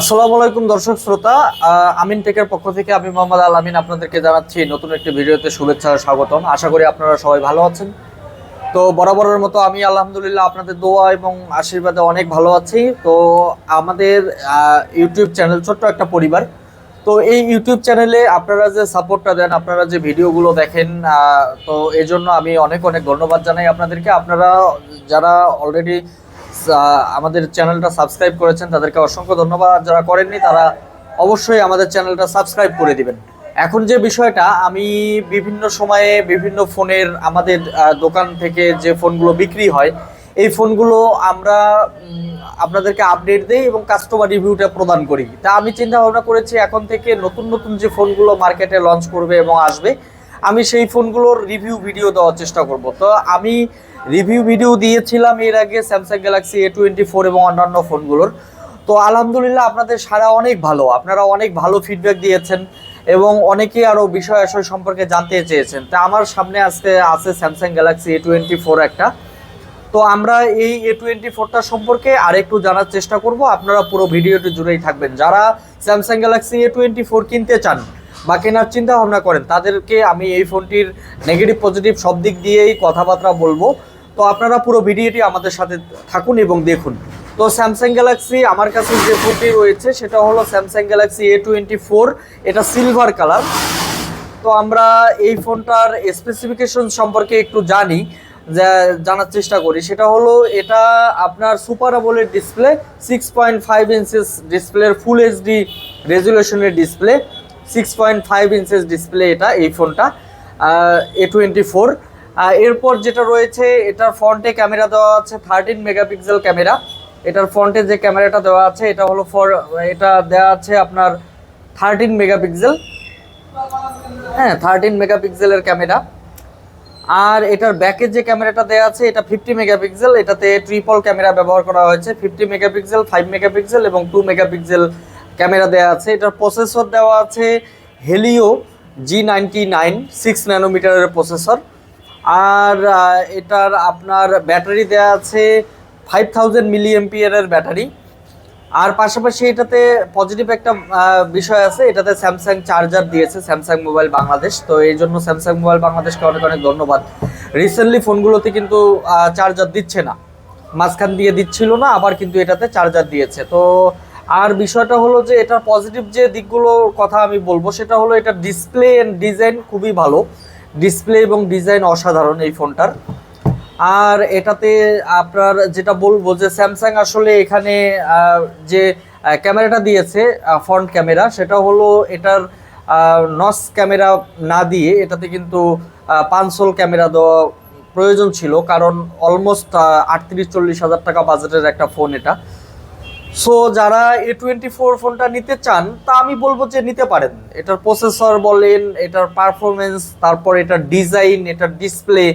আসসালামু আলাইকুম দর্শক শ্রোতা আমিন টেকের পক্ষ থেকে আমি মোহাম্মদ আল আমিন আপনাদেরকে জানাচ্ছি নতুন একটি ভিডিওতে শুভেচ্ছা স্বাগতম। আশা করি আপনারা সবাই ভালো আছেন। তো বরাবরের মতো আমি আলহামদুলিল্লাহ আপনাদের দোয়া এবং আশীর্বাদে অনেক ভালো আছি। তো আমাদের ইউটিউব চ্যানেল, ছোট্ট একটা পরিবার। তো এই ইউটিউব চ্যানেলে আপনারা যে সাপোর্টটা দেন, আপনারা যে ভিডিওগুলো দেখেন তো এই জন্য আমি অনেক অনেক ধন্যবাদ জানাই আপনাদেরকে। আপনারা যারা অলরেডি আমাদের চ্যানেলটা সাবস্ক্রাইব করেছেন, তাদেরকে অসংখ্য ধন্যবাদ। যারা করেননি, তারা অবশ্যই আমাদের চ্যানেলটা সাবস্ক্রাইব করে দিবেন। এখন যে বিষয়টা, আমি বিভিন্ন সময়ে বিভিন্ন ফোনের আমাদের দোকান থেকে যে ফোনগুলো বিক্রি হয়, এই ফোনগুলো আমরা আপনাদেরকে আপডেট দিই এবং কাস্টমার রিভিউটা প্রদান করি। তা আমি চিন্তা ভাবনা করেছি, এখন থেকে নতুন নতুন যে ফোনগুলো মার্কেটে লঞ্চ করবে এবং আসবে, আমি সেই ফোনগুলোর রিভিউ, ভিডিও দেওয়ার চেষ্টা করব। তো আমি রিভিউ ভিডিও দিয়েছিলাম এর আগে Samsung Galaxy A twenty four এবং অন্যান্য ফোনগুলোর। তো আলহামদুলিল্লাহ আপনাদের সারা অনেক ভালো। আপনারা অনেক ভালো ফিডব্যাক দিয়েছেন এবং অনেকেই আরও বিষয় আসয় সম্পর্কে জানতে চেয়েছেন। তা আমার সামনে আজকে আছে Samsung Galaxy A twenty four একটা। তো আমরা এই এ টোয়েন্টি ফোরটা সম্পর্কে আরেকটু জানার চেষ্টা করব। আপনারা পুরো ভিডিওটি জুড়েই থাকবেন। যারা Samsung Galaxy A twenty four কিনতে চান বা কেনার চিন্তা ভাবনা করেন, তাদেরকে আমি এই ফোনটির নেগেটিভ পজিটিভ সব দিক দিয়েই কথাবার্তা বলব। তো আপনারা পুরো ভিডিওটি আমাদের সাথে থাকুন এবং দেখুন। তো স্যামসাং গ্যালাক্সি আমার কাছে যে ফোনটি রয়েছে, সেটা হলো Samsung Galaxy A twenty four এটা সিলভার কালার তো আমরা এই ফোনটার স্পেসিফিকেশন সম্পর্কে একটু জানি জানার চেষ্টা করি। সেটা হলো এটা আপনার super AMOLED display six point five inches ডিসপ্লের full HD রেজুলেশনের display six point five inches display এটা এই ফোনটা এ টোয়েন্টি ফোর এরপর যেটা রয়েছে, এটার ফ্রন্টে ক্যামেরা দেওয়া আছে থার্টিন মেগাপিক্সেল ক্যামেরা এটার ফ্রন্টে যে ক্যামেরাটা দেওয়া আছে, এটা হলো ফর এটা দেওয়া আছে আপনার থার্টিন মেগাপিক্সেল হ্যাঁ থার্টিন মেগাপিক্সেলের ক্যামেরা আর এটার ব্যাকের যে ক্যামেরাটা দেওয়া আছে, এটা ফিফটি মেগাপিক্সেল এটাতে ট্রিপল ক্যামেরা ব্যবহার করা হয়েছে। ফিফটি মেগাপিক্সেল ফাইভ মেগাপিক্সেল এবং টু মেগাপিক্সেল ক্যামেরা দেওয়া আছে। এটার প্রসেসর দেওয়া আছে Helio G ninety nine six ন্যানোমিটারের processor আর এটার আপনার ব্যাটারি দেওয়া আছে ফাইভ থাউজেন্ড মিলি ব্যাটারি। আর পাশাপাশি এটাতে পজিটিভ একটা বিষয় আছে, এটাতে স্যামসাং চার্জার দিয়েছে স্যামসাং মোবাইল বাংলাদেশ তো এই জন্য স্যামসাং মোবাইল বাংলাদেশকে অনেক অনেক ধন্যবাদ। রিসেন্টলি ফোনগুলোতে কিন্তু চার্জার দিচ্ছে না। মাঝখান দিয়ে দিচ্ছিল না, আবার কিন্তু এটাতে চার্জার দিয়েছে। তো আর বিষয়টা হলো যে, এটার পজিটিভ যে দিকগুলোর কথা আমি বলব, সেটা হলো এটা ডিসপ্লে অ্যান্ড ডিজাইন খুবই ভালো। ডিসপ্লে এবং ডিজাইন অসাধারণ এই ফোনটার। আর এটাতে আপনার যেটা বলব যে স্যামসাং আসলে এখানে যে ক্যামেরাটা দিয়েছে ফ্রন্ট ক্যামেরা, সেটা হলো এটার নস ক্যামেরা না দিয়ে এটাতে কিন্তু পাঁচশোল ক্যামেরা দেওয়া প্রয়োজন ছিল। কারণ অলমোস্ট আটত্রিশ চল্লিশ হাজার টাকা বাজেটের একটা ফোন এটা। সো যারা এ টোয়েন্টি ফোর ফোনটা নিতে চান, তা আমি বলব যে নিতে পারেন। এটার প্রসেসর বলেন, এটার পারফরমেন্স তারপর এটার ডিজাইন এটার ডিসপ্লে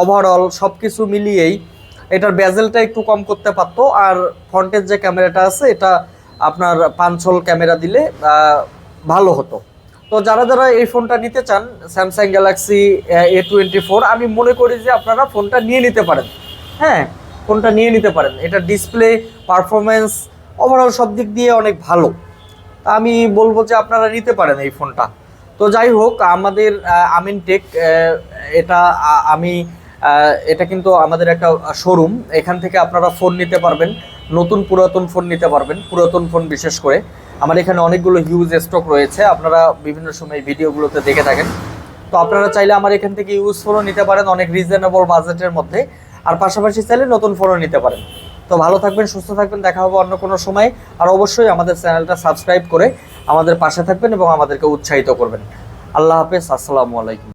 ওভারঅল সব কিছু মিলিয়েই এটার ব্যাজেলটা একটু কম করতে পারতো। আর ফ্রন্টের যে ক্যামেরাটা আছে, এটা আপনার পাঁচশোল ক্যামেরা দিলে ভালো হতো। তো যারা যারা এই ফোনটা নিতে চান Samsung Galaxy A twenty four আমি মনে করি যে আপনারা ফোনটা নিয়ে নিতে পারেন। হ্যাঁ? ফোনটা নিয়ে নিতে পারেন? এটা ডিসপ্লে পারফরমেন্স ওভারঅল সব দিক দিয়ে অনেক ভালো। তা আমি বলব যে আপনারা নিতে পারেন এই ফোনটা। তো যাই হোক, আমাদের আমিন টেক এটা আমি এটা কিন্তু আমাদের একটা শোরুম এখান থেকে আপনারা ফোন নিতে পারবেন। নতুন পুরাতন ফোন নিতে পারবেন, পুরাতন ফোন বিশেষ করে। আমার এখানে অনেকগুলো হিউজ স্টক রয়েছে, আপনারা বিভিন্ন সময় ভিডিওগুলোতে দেখে থাকেন। তো আপনারা চাইলে আমার এখান থেকে ইউজ ফোনও নিতে পারেন, অনেক রিজনেবল বাজেটের মধ্যে। আর পাশাপাশি চাইলে নতুন ফোনও নিতে পারেন। তো ভালো থাকবেন, সুস্থ থাকবেন, দেখা হবে অন্য কোনো সময়। আর অবশ্যই আমাদের চ্যানেলটা সাবস্ক্রাইব করে আমাদের পাশে থাকবেন এবং আমাদেরকে উৎসাহিত করবেন। আল্লাহ হাফেজ, আসসালামু আলাইকুম।